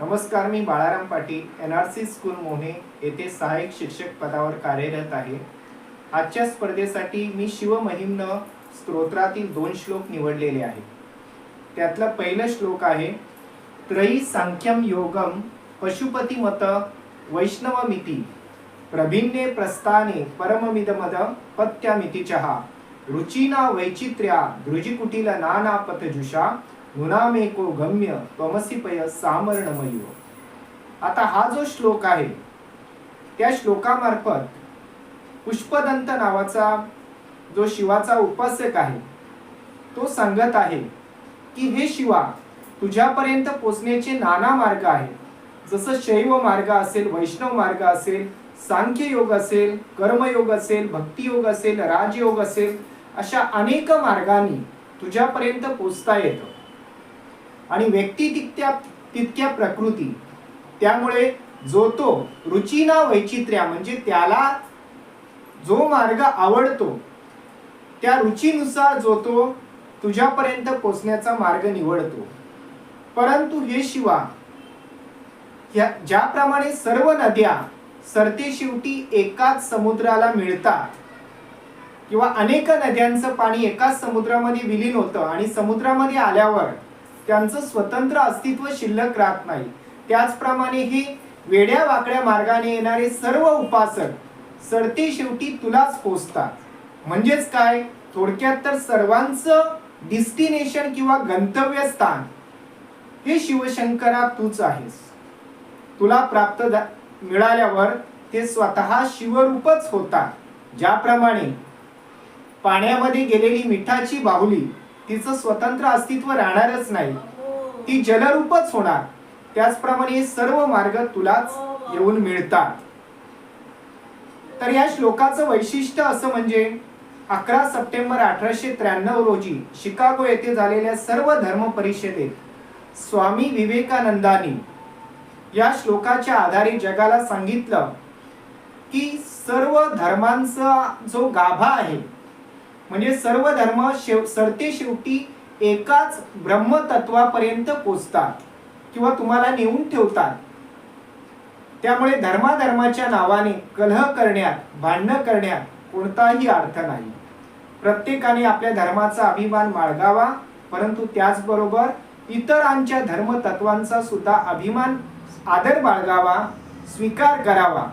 नमस्कार मी Balaram Patil N R C school Mohe येथे सहाय्यक शिक्षक पदावर कार्यरत आहे. आजच्या स्पर्धेसाठी मी शिवमहिम्न स्तोत्रातील दोन श्लोक निवडलेले आहेत. त्यातला पहिला श्लोक आहे त्रयी सांख्यम योगम पशुपती मत वैष्णवमिती प्रभिन्ने प्रस्थाने परममिदमद पत्यामिती चहा रुचिना वैचित्र्या धृजिकुटील नाना पथजुषा गुणामेको गम्य त्वमसिपय सामरणमयो. आता हा जो श्लोक आहे त्या श्लोकामार्फत पुष्पदंत नावाचा जो शिवाचा उपासक आहे तो सांगत आहे की हे शिवा तुझ्यापर्यंत पोचण्याचे नाना मार्ग आहेत. जसं शैव मार्ग असेल वैष्णव मार्ग असेल सांख्य योग असेल कर्मयोग असेल भक्तियोग असेल राजयोग असेल अशा अनेक मार्गांनी तुझ्यापर्यंत पोचता येतं. आणि व्यक्ती तितक्या तितक्या प्रकृती. त्यामुळे जो तो रुचीना वैचित्र्या म्हणजे त्याला जो मार्ग आवडतो त्या रुचीनुसार जो तो तुझ्यापर्यंत पोचण्याचा मार्ग निवडतो. परंतु हे शिवा ह्या ज्याप्रमाणे सर्व नद्या सरते शेवटी एकाच समुद्राला मिळतात किंवा अनेक नद्यांचं पाणी एकाच समुद्रामध्ये विलीन होतं आणि समुद्रामध्ये आल्यावर त्यांचं स्वतंत्र अस्तित्व शिल्लक राहत नाही. त्याचप्रमाणे हे वेड्या वाकड्या मार्गाने येणारे सर्व उपासक सरते शेवटी तुलाच पोचतात म्हणजेच काय? थोडक्यात तर सर्वांचं डिस्टिनेशन किंवा गंतव्य स्थान हे शिवशंकरा तूच आहेस. तुला प्राप्त मिळाल्यावर ते स्वतः शिवरूपच होतात. ज्याप्रमाणे पाण्यामध्ये गेलेली मिठाची बाहुली तिचं स्वतंत्र अस्तित्व राहणारच नाही. ती जलरूपच होणार. त्याचप्रमाणे सर्व मार्ग तुलाच येऊन मिळतात. तर या श्लोकाचं वैशिष्ट्य असं म्हणजे अकरा सप्टेंबर अठराशे त्र्याण्णव रोजी शिकागो येथे झालेल्या सर्व धर्म परिषदेत स्वामी विवेकानंदांनी या श्लोकाच्या आधारे जगाला सांगितलं की सर्व धर्मांचा जो गाभा आहे म्हणजे सर्व धर्म शेव सरते शेवटी एकाच ब्रह्मतत्वापर्यंत पोचतात किंवा तुम्हाला नेऊन ठेवतात. त्यामुळे धर्माधर्माच्या नावाने कलह करण्यात भांडणं करण्यात कोणताही अर्थ नाही. प्रत्येकाने आपल्या धर्माचा अभिमान बाळगावा परंतु त्याचबरोबर इतरांच्या धर्मतत्वांचा सुद्धा अभिमान आदर बाळगावा स्वीकार करावा.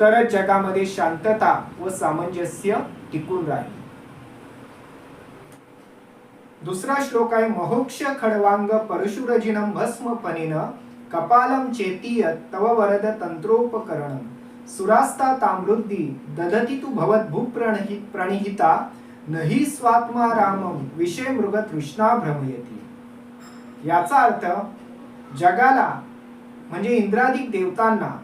तरच जगामध्ये शांतता व सामंजस्य टिकून राहील. दुसरा श्लोक आहे महोक्ष खडवांग परशुरजिनम भस्म पनिन कपालम चेतीय तव वरद तंत्रोपकरण। सुरास्ता तामृद्धी दधती तू भवत भूप्रणहि प्रणिहिता नही स्वात्मा रामम विषय मृग तृष्णा भ्रमयती। याचा अर्थ जगाला म्हणजे इंद्रादिक देवतांना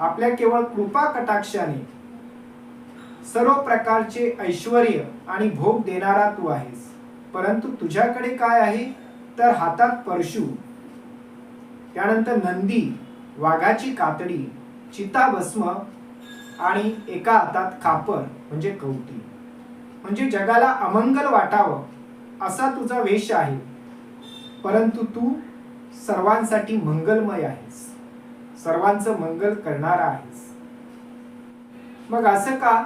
आपल्या केवळ कृपा कटाक्षाने सर्व प्रकारचे ऐश्वर आणि भोग देणारा तू आहेस। परंतु तुझ्याकडे काय आहे? तर हातात परशु. त्यानंतर नंदी वाघाची कातडी चिताभस्म आणि एका हातात खापर म्हणजे कवटी. म्हणजे जगाला अमंगल वाटावं असा तुझा वेश आहे. परंतु तू सर्वांसाठी मंगलमय आहेस. सर्वांचं मंगल करणारा आहेस. मग असं का?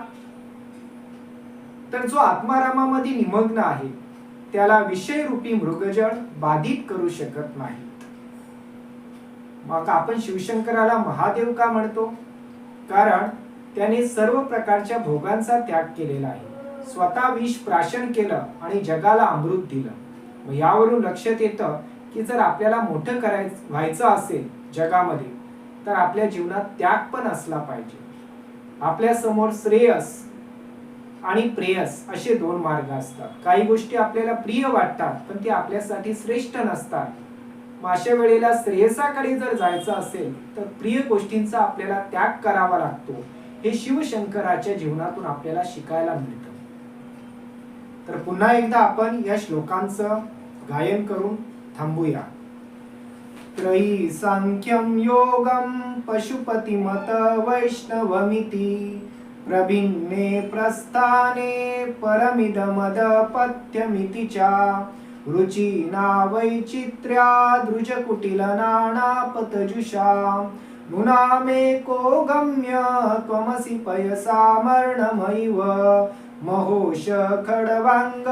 तर जो आत्मारामामध्ये निमग्न आहे त्याला विषयरूपी मृगजळ बाधित करू शकत नाहीत. मग आपण शिवशंकराला महादेव का म्हणतो? कारण त्याने सर्व प्रकारच्या भोगांचा त्याग केलेला आहे. स्वतः विष प्राशन केलं आणि जगाला अमृत दिलं. मग यावरून लक्षात येतं की जर आपल्याला मोठं करायचं व्हायचं असेल जगामध्ये तर आपल्या जीवनात त्याग पण असला पाहिजे. आपल्यासमोर श्रेयस आणि प्रेयस असे दोन मार्ग असतात. काही गोष्टी आपल्याला प्रिय वाटतात पण ते आपल्यासाठी श्रेष्ठ नसतात. मग अशा वेळेला श्रेयसाकडे जर जायचं असेल तर प्रिय गोष्टींचा आपल्याला त्याग करावा लागतो. हे शिवशंकराच्या जीवनातून आपल्याला शिकायला मिळतं. तर पुन्हा एकदा आपण या श्लोकांचं गायन करून थांबूया. त्रयी सांख्यम योगम पशुपतिमत वैष्णवमिती प्रभिन्ने प्रस्थाने परमिदमदपथ्यमिति च। रुचिना वैचित्र्या दृजकुटिलनाणापतजुषा नुनामेको गम्य त्वमसि पयसामर्णमैव महोष खडवाङ्ग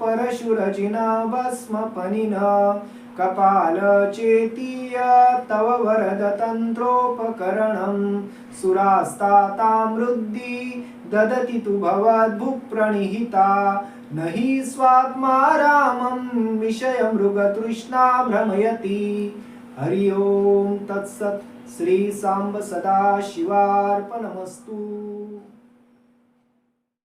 परशुरजिन भस्मपनिन। कपाल चेतीय तव वरद तन्त्रोपकरणं सुरास्तातामृद्धि ददति तु भवद्भुप्रणिहिता न हि स्वात्मा रामं विषयमृगतृष्णा भ्रमयति। हरि ओं तत्सत् श्री सांब सदा शिवार्पणमस्तु